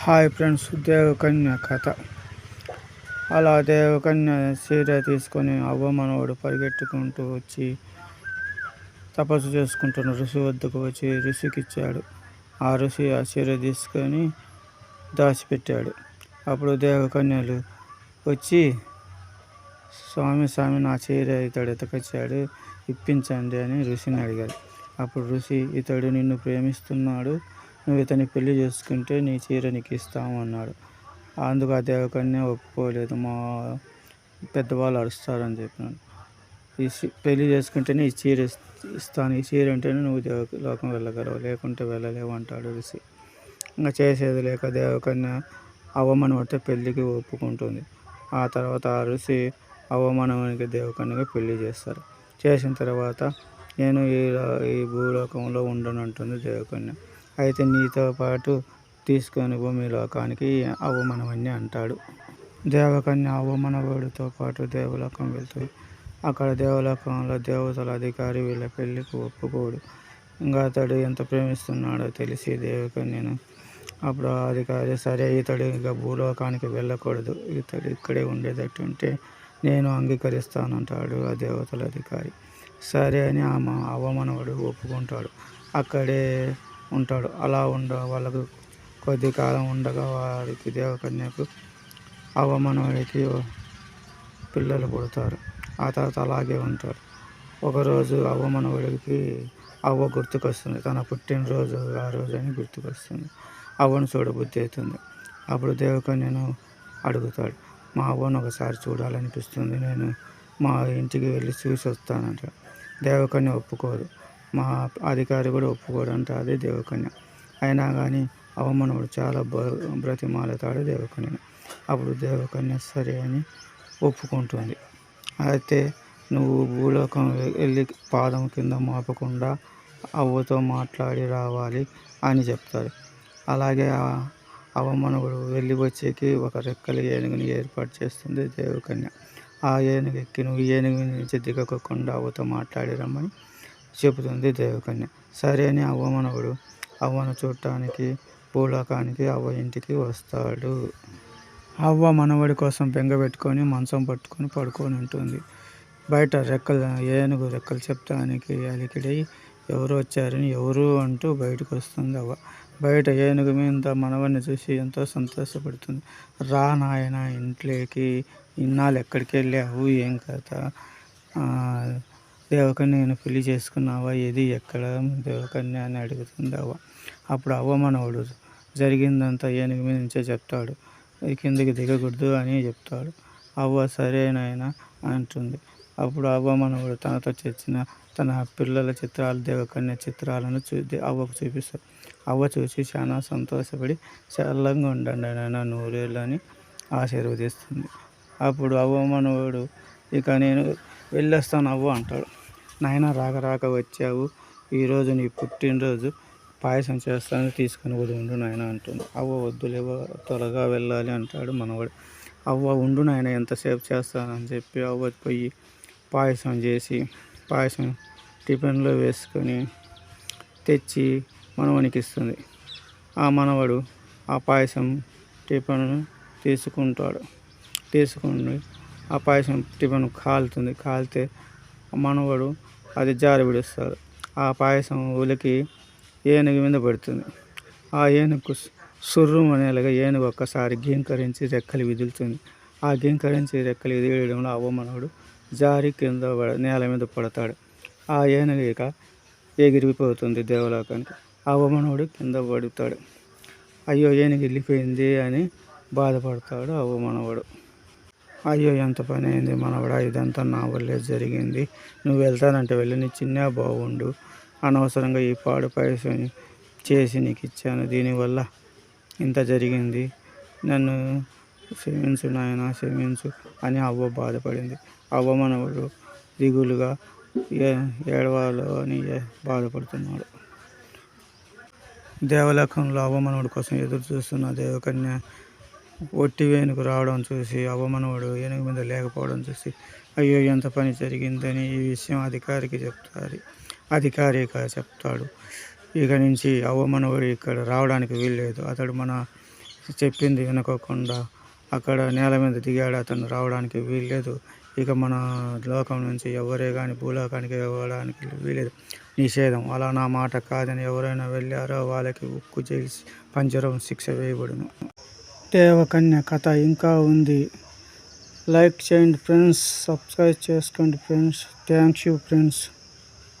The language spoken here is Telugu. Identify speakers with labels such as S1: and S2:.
S1: హాయ్ ఫ్రెండ్స్ దేవకన్య కథ. అలా దేవకన్య చీర తీసుకొని అవ్వమనవాడు పరిగెట్టుకుంటూ వచ్చి తపస్సు చేసుకుంటున్న ఋషి వద్దకు వచ్చి ఋషికిచ్చాడు. ఆ ఋషి ఆ చీర తీసుకొని దాచిపెట్టాడు. అప్పుడు దేవకన్యలు వచ్చి స్వామి స్వామి నా చీర ఇతడు ఎతకొచ్చాడు ఇప్పించండి అని ఋషిని అడిగాడు అప్పుడు ఋషి ఇతడు నిన్ను ప్రేమిస్తున్నాడు నువ్వు ఇతని పెళ్ళి చేసుకుంటే నీ చీర నీకు ఇస్తాము అన్నాడు. అందుకు ఆ దేవకన్య ఒప్పుకోలేదు. మా పెద్దవాళ్ళు అరుస్తారని చెప్పినాను ఈ పెళ్ళి చేసుకుంటేనే ఈ చీర ఇస్తాను. ఈ చీర అంటేనే నువ్వు దేవలోకం వెళ్ళగలవు. లేకుంటే వెళ్ళలేవు అంటాడు ఋషి. ఇంకా చేసేది లేక దేవకన్య అవమానపడితే పెళ్ళికి ఒప్పుకుంటుంది. ఆ తర్వాత ఆ ఋషి అవమానానికి దేవకన్యగా పెళ్ళి చేస్తారు. చేసిన తర్వాత నేను ఈ ఈ భూలోకంలో ఉండను అంటుంది దేవకన్య. అయితే నీతో పాటు తీసుకొని భూమి లోకానికి అవమానమని అంటాడు. దేవకన్య అవమానవుడితో పాటు దేవలోకం వెళ్తుంది అక్కడ దేవలోకంలో దేవతల అధికారి వీళ్ళ పెళ్ళికి ఒప్పుకోడు. ఇంకా అతడు ఎంత ప్రేమిస్తున్నాడో తెలిసి దేవకన్యను అప్పుడు ఆ అధికారి సరే ఇతడు ఇంకా భూలోకానికి వెళ్ళకూడదు ఇతడు ఇక్కడే ఉండేటట్టు ఉంటే నేను అంగీకరిస్తానంటాడు ఆ దేవతల అధికారి. సరే అని ఆ మా అవమానవుడు ఒప్పుకుంటాడు. అక్కడే ఉంటాడు. అలా ఉండ వాళ్ళకు కొద్ది కాలం ఉండగా వారికి దేవకన్యకు అవమానవుడికి పిల్లలు పుడతారు. ఆ తర్వాత అలాగే ఉంటారు. ఒకరోజు అవమానవుడికి అవ్వ గుర్తుకొస్తుంది. తన పుట్టినరోజు ఆ రోజు అని గుర్తుకొస్తుంది. అవ్వను చూడబుద్ధి అవుతుంది. అప్పుడు దేవకన్యను అడుగుతాడు. మా అవ్వను ఒకసారి చూడాలనిపిస్తుంది. నేను మా ఇంటికి వెళ్ళి చూసి వస్తానంట దేవకన్య ఒప్పుకోదు. మా అధికారి కూడా ఒప్పుకోడంట అదే దేవకన్య. అయినా కానీ అవమానవుడు చాలా బ బ్రతిమాలతాడు దేవకన్య. అప్పుడు దేవకన్య సరే అని ఒప్పుకుంటుంది. అయితే నువ్వు భూలోకం వెళ్ళి పాదం కింద మాపకుండా అవ్వతో మాట్లాడి రావాలి అని చెప్తారు. అలాగే అవమానవుడు వెళ్ళి వచ్చేకి ఒక రెక్కల ఏనుగుని ఏర్పాటు చేస్తుంది దేవకన్య. ఆ ఏనుగు ఎక్కి నువ్వు ఏనుగు నుంచి దిగకుండా అవ్వతో మాట్లాడి రమ్మని చెబుతుంది దేవకన్య సరే అని అవ్వమనవుడు అవ్వను చూడటానికి భూలోకానికి అవ్వ ఇంటికి వస్తాడు. అవ్వ మనవడి కోసం బెంగ పెట్టుకొని మంచం పట్టుకొని పడుకొని ఉంటుంది. బయట రెక్కలు ఏనుగు రెక్కలు చెప్తానికి అలికిడై. ఎవరు వచ్చారని ఎవరు అంటూ బయటకు వస్తుంది అవ్వ. బయట ఏనుగు మీద మనవడిని చూసి ఎంతో సంతోషపడుతుంది. రా నాయన ఇంట్లోకి. ఇన్నాళ్ళు ఎక్కడికి వెళ్ళావు? ఏం కథ? దేవకన్య నేను పెళ్ళి చేసుకున్నావా? ఏది ఎక్కడ? దేవకన్య అని అడుగుతుంది అవ్వ. అప్పుడు అవ్వ మనవడు జరిగిందంతా ఏనుగు మీద నుంచే చెప్తాడు. కిందకి దిగకూడదు అని చెప్తాడు. అవ్వ సరేనాయన అంటుంది. అప్పుడు అవ్వ మనవడు తనతో తెచ్చిన తన పిల్లల చిత్రాలు దేవకన్య చిత్రాలను చూ అవ్వకు చూపిస్తాడు. అవ్వ చూసి చాలా సంతోషపడి చల్లంగా ఉండండి నాయన నూరేళ్ళు అని ఆశీర్వదిస్తుంది. అప్పుడు అవ్వమనవుడు ఇక నేను వెళ్ళేస్తాను అవ్వ అంటాడు. నాయన రాక రాక వచ్చావు. ఈరోజు నీ పుట్టినరోజు. పాయసం చేస్తాను తీసుకొని వద్దు ఉండు నాయన అంటుంది. అవ్వ వద్దులేవో త్వరగా వెళ్ళాలి అంటాడు మనవాడు. అవ్వ ఉండు నాయన ఎంతసేపు చేస్తానని చెప్పి అవ్వ పోయి పాయసం చేసి పాయసం టిఫిన్లో వేసుకొని తెచ్చి మనవనికి ఇస్తుంది. ఆ మనవడు ఆ పాయసం టిఫిన్ తీసుకుంటాడు. తీసుకుని ఆ పాయసం టిఫిన్ కాలుతుంది. కాలితే మనవడు అది జారి విడుస్తాడు. ఆ పాయసం ఉలికి ఏనుగు మీద పడుతుంది. ఆ ఏనుగు సుర్రు అనేలాగా ఏనుగు ఒక్కసారి గీంకరించి రెక్కలు విదులుతుంది. ఆ గీంకరించి రెక్కలు విదిలడంలో అవ్వమనవుడు జారి కింద పడ నేల మీద పడతాడు. ఆ ఏనుగు ఇక ఎగిరిపోతుంది దేవలోకానికి. అవ్వమనవుడు కింద పడుతాడు. అయ్యో ఏనుగు వెళ్ళిపోయింది అని బాధపడతాడు అవ్వమనవాడు అయ్యో ఎంత పని అయింది మనవడా ఇదంతా నా వల్లే జరిగింది. నువ్వు వెళ్తానంటే వెళ్ళి నీ చిన్న బాగుండు అనవసరంగా ఈ పాడు పాయసం చేసి నీకు ఇచ్చాను. దీనివల్ల ఇంత జరిగింది? నన్ను క్షమించు నాయన క్షమించు అని అవ్వ బాధపడింది. అవ్వ మనవడు దిగులుగా ఏ ఏడవాలో అని బాధపడుతున్నాడు. దేవలోకంలో అవమానవుడి కోసం ఎదురు చూస్తున్న దేవకన్య ఒట్టి వేణుకు రావడం చూసి అవమనవుడు ఏనుగు మీద లేకపోవడం చూసి అయ్యో ఎంత పని జరిగిందని ఈ విషయం అధికారికి చెప్తారు అధికారి చెప్తాడు. ఇక నుంచి అవమనవుడు ఇక్కడ రావడానికి వీల్లేదు. అతడు మన చెప్పింది వినుకోకుండా అక్కడ నేల మీద దిగాడు. అతను రావడానికి వీల్లేదు. ఇక మన లోకం నుంచి ఎవరే కానీ భూలోకానికి ఇవ్వడానికి వీలేదు నిషేధం. అలా నా మాట కాదని ఎవరైనా వెళ్ళారో వాళ్ళకి ఉక్కు చేసి పంజరం శిక్ష వేయబడును. దేవకన్య కథ ఇంకా ఉంది. లైక్ చేయండి ఫ్రెండ్స్ సబ్స్క్రైబ్ చేసుకోండి ఫ్రెండ్స్. Thank you friends.